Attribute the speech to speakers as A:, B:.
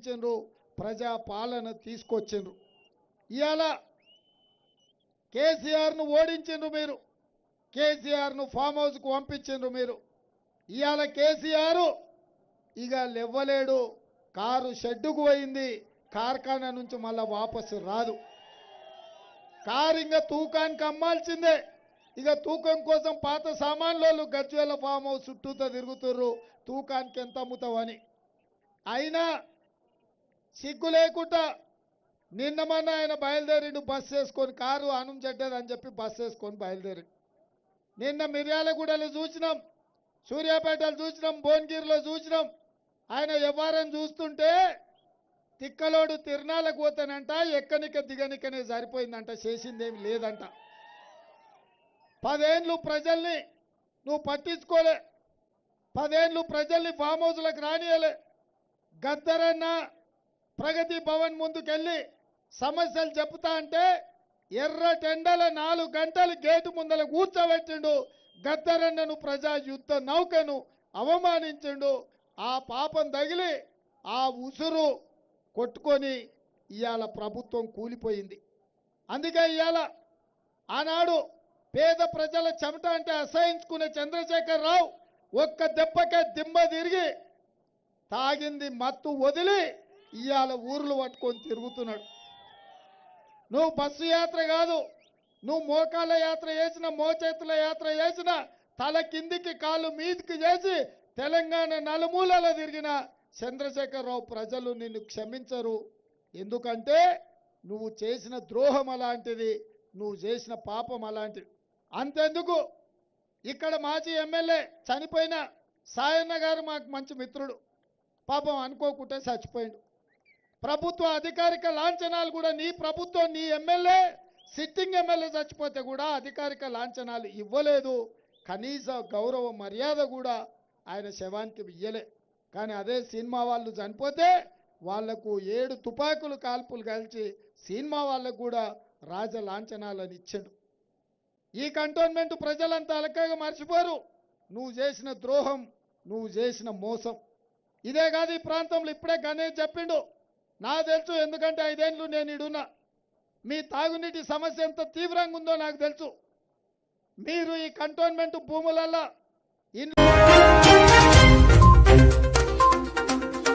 A: ఇచ్చిండ్రు ప్రజా పాలన తీసుకొచ్చిండ్రు. ఇవాళ కేసీఆర్ను ఓడించిండ్రు మీరు. కేసీఆర్ను ఫామ్ హౌస్కు పంపించిండ్రు మీరు. ఇవాళ కేసీఆర్ ఇక లేవ్వలేడు కారు షెడ్డుకు పోయింది కార్ఖానా నుంచి మళ్ళా వాపసు రాదు. కారు ఇంకా తూకానికి అమ్మాల్సిందే. ఇక తూకం కోసం పాత సామాన్లు గజ్వేల ఫామ్ హౌస్ చుట్టూతో తిరుగుతుర్రు తూకానికి ఎంత అమ్ముతావని. అయినా సిగ్గు లేకుండా నిన్న మొన్న ఆయన బయలుదేరిండు బస్ వేసుకొని కారు అనం చెడ్డదని చెప్పి బస్ వేసుకొని బయలుదేరి. నిన్న మిర్యాలగూడలో చూసినాం సూర్యాపేటలో చూసినాం భువనగిరిలో చూసినాం. ఆయన వ్యవహారం చూస్తుంటే తిక్కలోడు తిరణాలకు పోతానంట ఎక్కనిక దిగనికనే సరిపోయిందంట చేసిందేమి లేదంట. పదేండ్లు ప్రజల్ని నువ్వు పట్టించుకోలే పదేండ్లు ప్రజల్ని ఫామ్ హౌస్లకు రానియలే గద్దరన్న ప్రగతి భవన్ ముందుకెళ్ళి సమస్యలు చెప్తా అంటే ఎర్ర టెండల నాలుగు గంటలు గేటు ముందల కూర్చోబెట్టిండు. గద్దరన్నను ప్రజా యుద్ధ నౌకను అవమానించిండు. ఆ పాపం తగిలి ఆ ఉసురు కొట్టుకొని ఇవాళ ప్రభుత్వం కూలిపోయింది. అందుకే ఇవాళ ఆనాడు పేద ప్రజల చెమట అంటే అసహించుకునే చంద్రశేఖర్ రావు ఒక్క దెబ్బకే దిమ్మ తిరిగి తాగింది మత్తు వదిలి ఇవాళ ఊర్లు పట్టుకొని తిరుగుతున్నాడు. నువ్వు బస్సు యాత్ర కాదు నువ్వు మోకాళ్ళ యాత్ర చేసిన మోచేతుల యాత్ర చేసిన తల కిందికి కాళ్ళు మీదికి చేసి తెలంగాణ నలుమూలలో తిరిగిన చంద్రశేఖరరావు ప్రజలు నిన్ను క్షమించరు. ఎందుకంటే నువ్వు చేసిన ద్రోహం అలాంటిది నువ్వు చేసిన పాపం అలాంటిది. అంతెందుకు? ఇక్కడ మాజీ ఎమ్మెల్యే చనిపోయిన సాయన్న గారు మాకు మంచి మిత్రుడు. పాపం అనుకోకుంటే చచ్చిపోయిండు. ప్రభుత్వ అధికారిక లాంఛనాలు కూడా నీ ప్రభుత్వం నీ ఎమ్మెల్యే సిట్టింగ్ ఎమ్మెల్యే చచ్చిపోతే కూడా అధికారిక లాంఛనాలు ఇవ్వలేదు. కనీస గౌరవ మర్యాద కూడా ఆయన శవానికి ఇయ్యలే. కానీ అదే సినిమా వాళ్ళు చనిపోతే వాళ్ళకు ఏడు తుపాకులు కాల్పులు కలిసి సినిమా వాళ్ళకు కూడా రాజ లాంఛనాలను ఇచ్చాడు. ఈ కంటోన్మెంట్ ప్రజలంతా అలకగా మర్చిపోరు. నువ్వు చేసిన ద్రోహం నువ్వు చేసిన మోసం. ఇదే కాదు ఈ ప్రాంతంలో ఇప్పుడే గణేష్ చెప్పిండు. నా తెలుసు ఎందుకంటే ఐదేళ్ళు నేను ఇడున్నా. మీ తాగునీటి సమస్య ఎంత తీవ్రంగా ఉందో నాకు తెలుసు. మీరు ఈ కంటోన్మెంట్ భూములల్లో ఇన్